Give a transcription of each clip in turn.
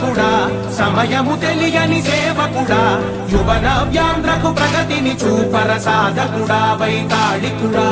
కూడా సమయము తెలియని సేవ కూడా యువన వ్యాంధ్రకు ప్రగతిని చూపర సాధకుడా వైతాళికుడా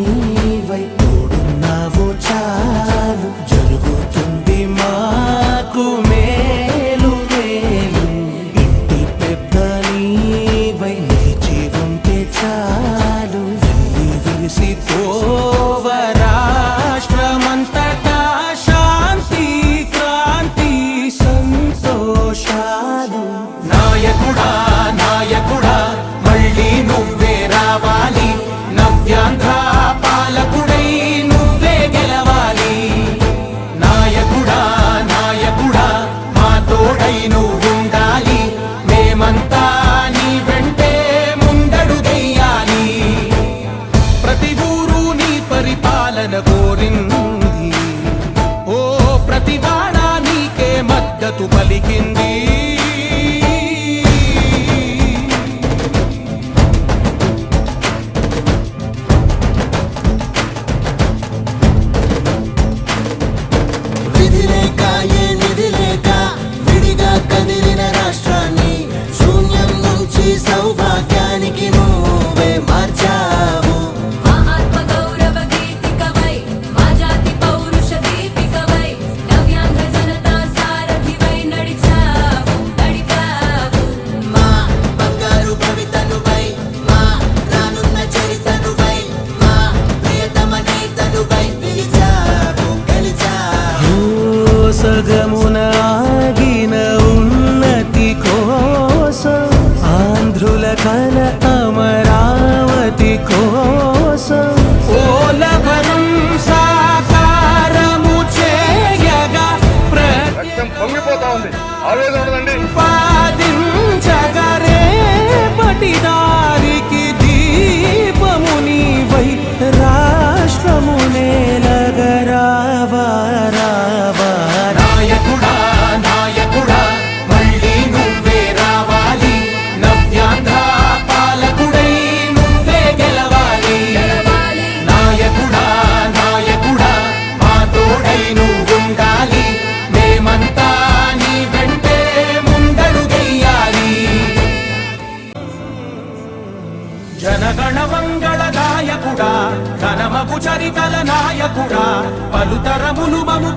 You.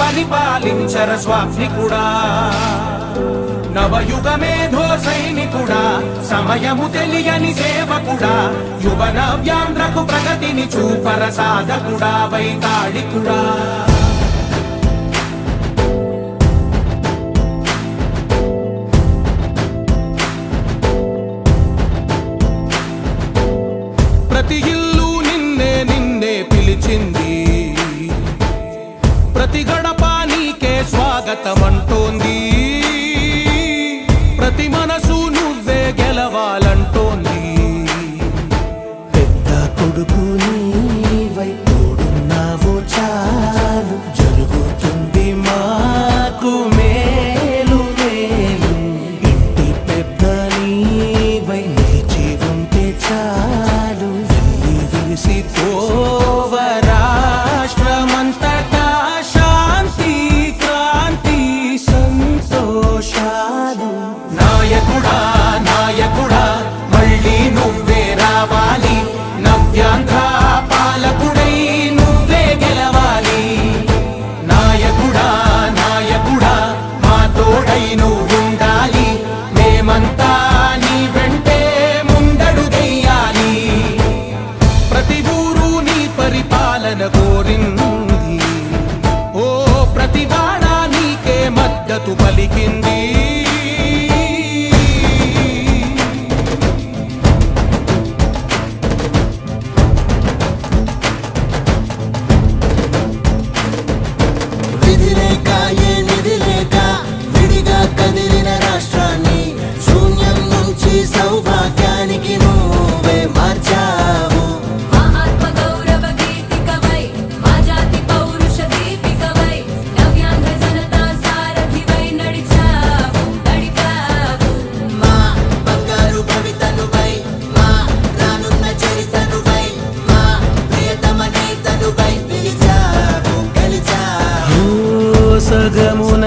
పరిపాలించర స్వాప్నికుడా నవయుగ మేధో సైనికుడా సమయము తెలియని సేవకుడా యువన వ్యాంధ్రకు ప్రగతిని చూపర సాధకుడా వైతాళికుడా. gata உலகமுன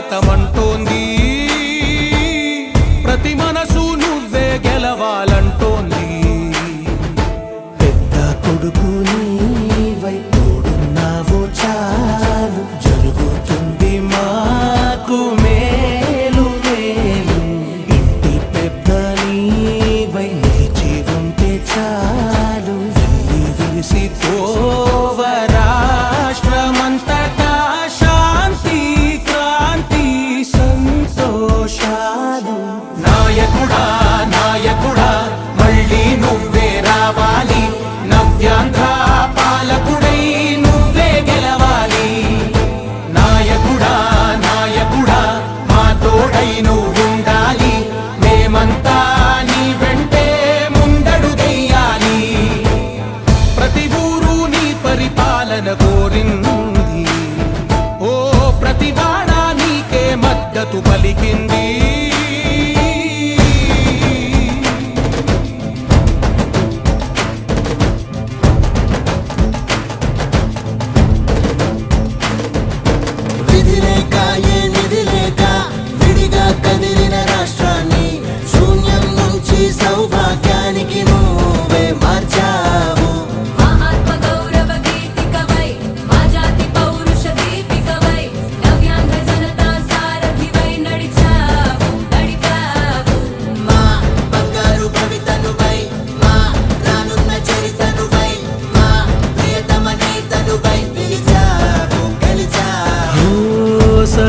స్వాగతమంటోంది. ప్రతి మనసు నువ్వే గెలవాలంటోంది. పెద్ద కొడుకు నీవై తోడున్నావు చాలు. జరుగుతుంది మాకు మేలు మేలు. ఇంటి పెద్ద నీవై నిలిచి చాలు. వెళ్ళి విరిసి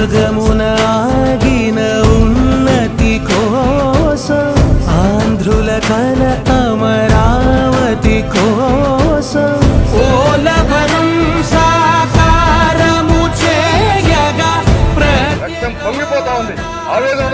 మార్గమున ఆగిన ఉన్నతి కోసం ఆంధ్రుల కల అమరావతి కోసం. ఓలభరం పొంగిపోతా ఉంది. ఆవేదన